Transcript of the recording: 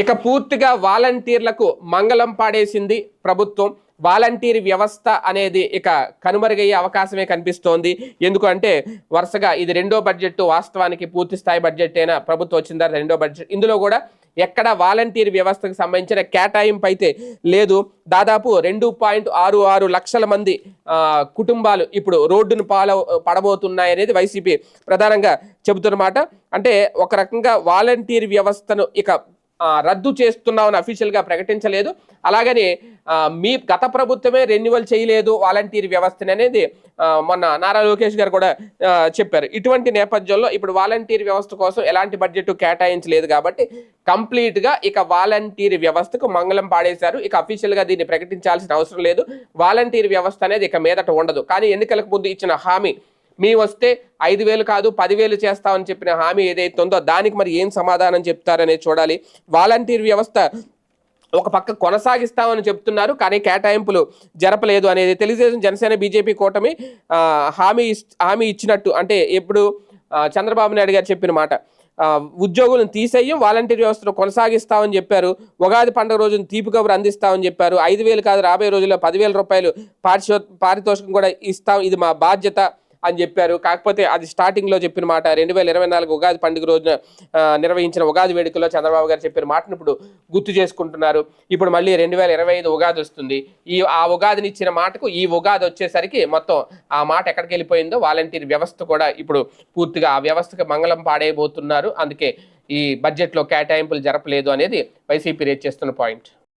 ఇక పూర్తిగా వాలంటీర్లకు మంగళం పాడేసింది ప్రభుత్వం. వాలంటీర్ వ్యవస్థ అనేది ఇక కనుమరుగయ్యే అవకాశమే కనిపిస్తోంది. ఎందుకంటే వరుసగా ఇది రెండో బడ్జెట్ వాస్తవానికి పూర్తి స్థాయి బడ్జెట్ అయినా ప్రభుత్వం వచ్చిందా రెండో బడ్జెట్. ఇందులో కూడా ఎక్కడ వాలంటీర్ వ్యవస్థకు సంబంధించిన కేటాయింపు అయితే లేదు. దాదాపు రెండు పాయింట్ ఆరు ఆరు లక్షల మంది కుటుంబాలు ఇప్పుడు రోడ్డును పాల పడబోతున్నాయి అనేది వైసీపీ ప్రధానంగా చెబుతున్నమాట. అంటే ఒక రకంగా వాలంటీర్ వ్యవస్థను ఇక రద్దు చేస్తున్నామని అఫీషియల్గా ప్రకటించలేదు. అలాగని మీ గత ప్రభుత్వమే రెన్యువల్ చేయలేదు వాలంటీర్ వ్యవస్థని అనేది మొన్న నారా లోకేష్ గారు కూడా చెప్పారు. ఇటువంటి నేపథ్యంలో ఇప్పుడు వాలంటీర్ వ్యవస్థ కోసం ఎలాంటి బడ్జెట్ కేటాయించలేదు కాబట్టి కంప్లీట్గా ఇక వాలంటీర్ వ్యవస్థకు మంగళం పాడేశారు. ఇక అఫీషియల్గా దీన్ని ప్రకటించాల్సిన అవసరం లేదు. వాలంటీర్ వ్యవస్థ అనేది ఇక మీదట ఉండదు. కానీ ఎన్నికలకు ముందు ఇచ్చిన హామీ మీ వస్తే ఐదు వేలు కాదు పదివేలు చేస్తామని చెప్పిన హామీ ఏదైతే ఉందో దానికి మరి ఏం సమాధానం చెప్తారనేది చూడాలి. వాలంటీర్ వ్యవస్థ ఒక పక్క కొనసాగిస్తామని చెప్తున్నారు కానీ కేటాయింపులు జరపలేదు అనేది తెలుగుదేశం జనసేన బీజేపీ కూటమి హామీ హామీ ఇచ్చినట్టు అంటే ఎప్పుడు చంద్రబాబు నాయుడు గారు చెప్పిన మాట. ఉద్యోగులను తీసేయం వాలంటీర్ వ్యవస్థను కొనసాగిస్తామని చెప్పారు. ఉగాది పండుగ రోజున తీపి కబురు అందిస్తామని చెప్పారు. ఐదు వేలు కాదు రాబోయే రోజుల్లో పదివేల రూపాయలు పారిశో పారితోషికం కూడా ఇస్తాం. ఇది మా బాధ్యత. అని చెప్పారు. కాకపోతే అది స్టార్టింగ్లో చెప్పిన మాట రెండు వేల ఇరవై నాలుగు ఉగాది పండుగ రోజున నిర్వహించిన ఉగాది వేడుకలో చంద్రబాబు గారు చెప్పిన మాటను ఇప్పుడు గుర్తు చేసుకుంటున్నారు. ఇప్పుడు మళ్ళీ రెండు వేల ఇరవై ఐదు ఉగాది వస్తుంది. ఈ ఆ ఉగాదిని ఇచ్చిన మాటకు ఈ ఉగాది వచ్చేసరికి మొత్తం ఆ మాట ఎక్కడికి వెళ్ళిపోయిందో వాలంటీర్ వ్యవస్థ కూడా ఇప్పుడు పూర్తిగా ఆ వ్యవస్థకు మంగళం పాడేయబోతున్నారు అందుకే ఈ బడ్జెట్లో కేటాయింపులు జరపలేదు అనేది వైసీపీ రేట్ చేస్తున్న పాయింట్